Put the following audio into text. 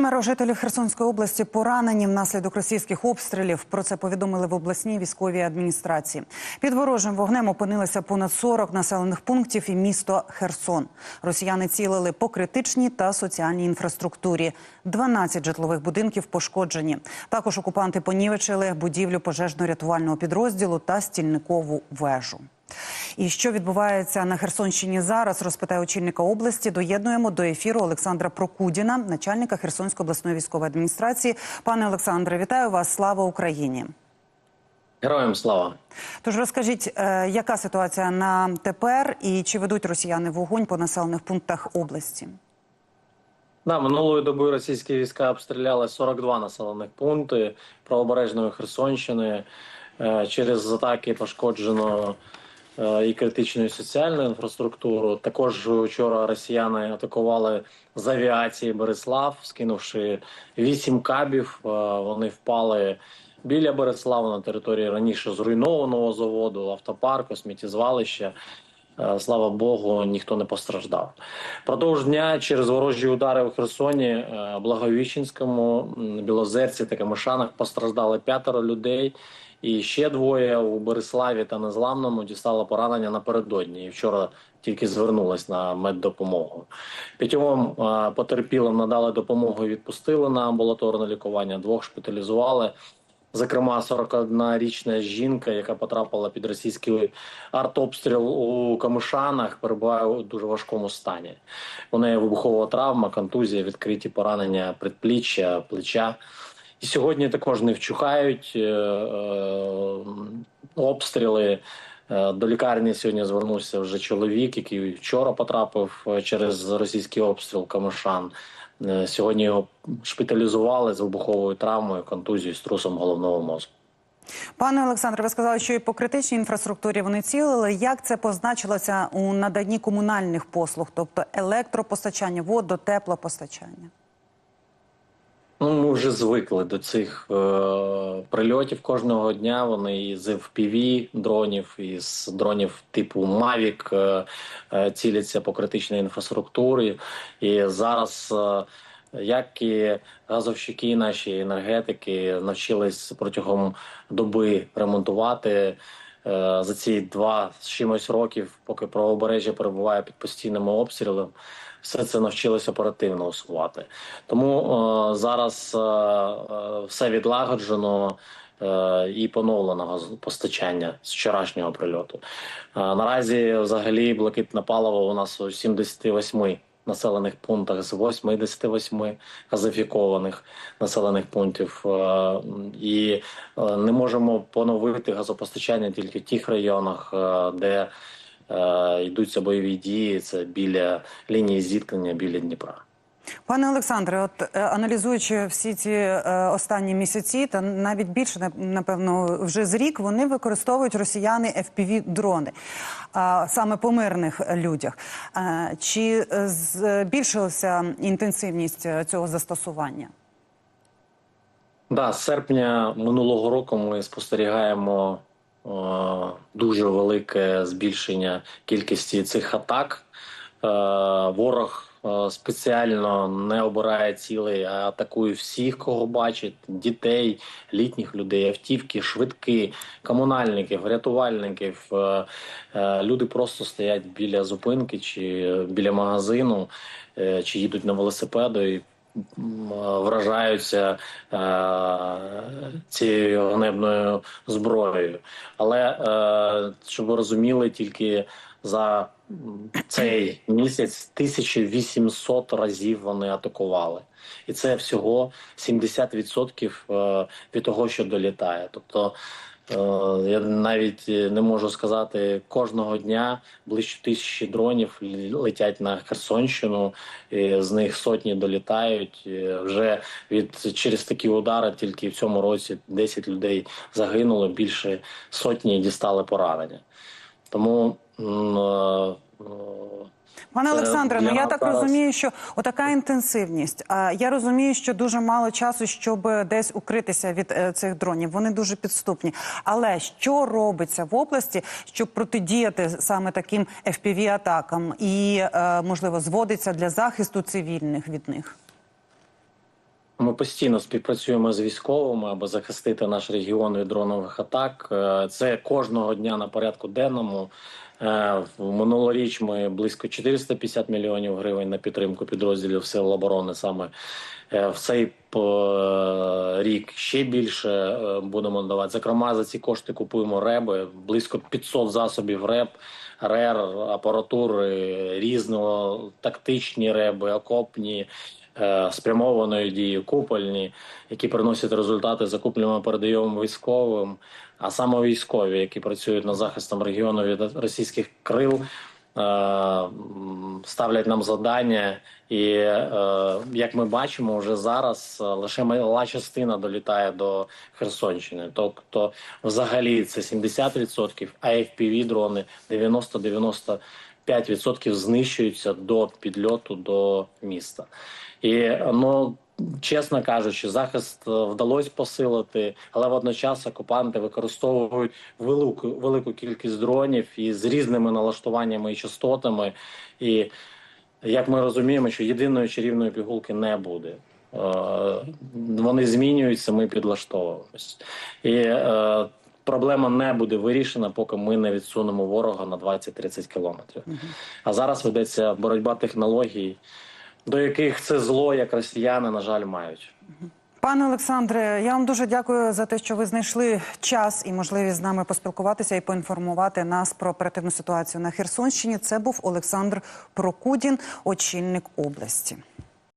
Семеро жителів Херсонської області поранені внаслідок російських обстрілів. Про це повідомили в обласній військовій адміністрації. Під ворожим вогнем опинилися понад 40 населених пунктів і місто Херсон. Росіяни цілили по критичній та соціальній інфраструктурі. 12 житлових будинків пошкоджені. Також окупанти понівечили будівлю пожежно-рятувального підрозділу та стільникову вежу. І що відбувається на Херсонщині зараз, розпитає очільника області. Доєднуємо до ефіру Олександра Прокудіна, начальника Херсонської обласної військової адміністрації. Пане Олександре, вітаю вас! Слава Україні! Героям слава. Тож розкажіть, е, яка ситуація на тепер і чи ведуть росіяни вогонь по населених пунктах області? Да, минулої доби російські війська обстріляли 42 населених пункти правобережної Херсонщини. Е, Через атаки пошкоджено і критичну і соціальну інфраструктуру. Також вчора росіяни атакували з авіації Береслав, скинувши 8 кабів. Е, Вони впали біля Береслава на території раніше зруйнованого заводу, автопарку, сміттєзвалища. Е, Слава Богу, ніхто не постраждав. Продовж дня через ворожі удари у Херсоні, е, Благовіщенському, Білозерці та Камишанах постраждали п'ятеро людей. І ще двоє у Бориславі та Незламному дістало поранення напередодні. І вчора тільки звернулись на меддопомогу. П'ятьом потерпілим надали допомогу і відпустили на амбулаторне лікування. Двох шпиталізували. Зокрема, 41-річна жінка, яка потрапила під російський артобстріл у Камишанах, перебуває у дуже важкому стані. У неї вибухова травма, контузія, відкриті поранення предпліччя, плеча. І сьогодні також не вчухають е, е, обстріли. Е, До лікарні сьогодні звернувся вже чоловік, який вчора потрапив через російський обстріл Камишан. Сьогодні його шпиталізували з вибуховою травмою, контузією, струсом головного мозку. Пане Олександре, ви сказали, що і по критичній інфраструктурі вони цілили. Як це позначилося у наданні комунальних послуг, тобто електропостачання, водо, теплопостачання? Ну, ми вже звикли до цих е, прильотів кожного дня. Вони із FPV дронів, із дронів типу Mavic е, е, ціляться по критичній інфраструктурі. І зараз, е, як і газовщики, наші енергетики навчились протягом доби ремонтувати. Е, За ці два з чимось років, поки правобережжя перебуває під постійними обстрілами, все це навчилось оперативно усувати. Тому е, зараз е, все відлагоджено і поновлено газопостачання з вчорашнього прильоту. Наразі, взагалі, блакитне паливо у нас у 78 населених пунктах з 88 газифікованих населених пунктів. Е, І е, не можемо поновити газопостачання тільки в тих районах, е, де йдуться бойові дії. Це біля лінії зіткнення біля Дніпра. Пане Олександре, от е, аналізуючи всі ці е, останні місяці, та навіть більше напевно вже з рік вони використовують росіяни fpv дрони а, саме по мирних людях. Е, чи е, збільшилася інтенсивність е, цього застосування? Да, з серпня минулого року ми спостерігаємо е, дуже велике збільшення кількості цих атак. Е, ворог е, спеціально не обирає цілей, а атакує всіх, кого бачить: дітей, літніх людей, автівки, швидки, комунальників, рятувальників. Е, е, люди просто стоять біля зупинки чи біля магазину, е, чи їдуть на велосипеду і вражаються е, цією ганебною зброєю. Але е, щоб ви розуміли, тільки за цей місяць 1800 разів вони атакували. І це всього 70% е, від того, що долітає. Тобто е, я навіть не можу сказати, кожного дня ближче тисячі дронів летять на Херсонщину, і з них сотні долітають. Вже від через такі удари тільки в цьому році 10 людей загинуло, більше сотні дістали поранення. Тому Пане Олександре, ну я так розумію, що отака інтенсивність. Я розумію, що дуже мало часу, щоб десь укритися від е, цих дронів. Вони дуже підступні. Але що робиться в області, щоб протидіяти саме таким fpv атакам і е, можливо зводиться для захисту цивільних від них? ми постійно співпрацюємо з військовими, аби захистити наш регіон від дронових атак. Е, Це кожного дня на порядку денному. Е, в Минулоріч ми близько 450 мільйонів гривень на підтримку підрозділів сил оборони саме е, в цей е, рік ще більше будемо давати. Зокрема, за ці кошти купуємо реби, близько 500 засобів реб, РЕР, апаратури різного, тактичні реби, окопні, спрямованої дії, купольні, які приносять результати, закуплюємо, передаємо військовим. А саме військові, які працюють над захистом регіону від російських крил, е, ставлять нам завдання, і е, як ми бачимо, вже зараз е, лише мала частина долітає до Херсонщини. Тобто, взагалі, це 70%, а fpv дрони 90-95% знищуються до підльоту до міста. І ну чесно кажучи, захист е, вдалося посилити, але водночас окупанти використовують велику велику кількість дронів і з різними налаштуваннями і частотами. І як ми розуміємо, що єдиної чарівної пігулки не буде. Е, Вони змінюються, ми підлаштовуємось. І е, проблема не буде вирішена, поки ми не відсунемо ворога на 20-30 кілометрів. А зараз ведеться боротьба технологій, до яких це зло, як росіяни, на жаль, мають. Пане Олександре, я вам дуже дякую за те, що ви знайшли час і можливість з нами поспілкуватися і поінформувати нас про оперативну ситуацію на Херсонщині. Це був Олександр Прокудін, очільник області.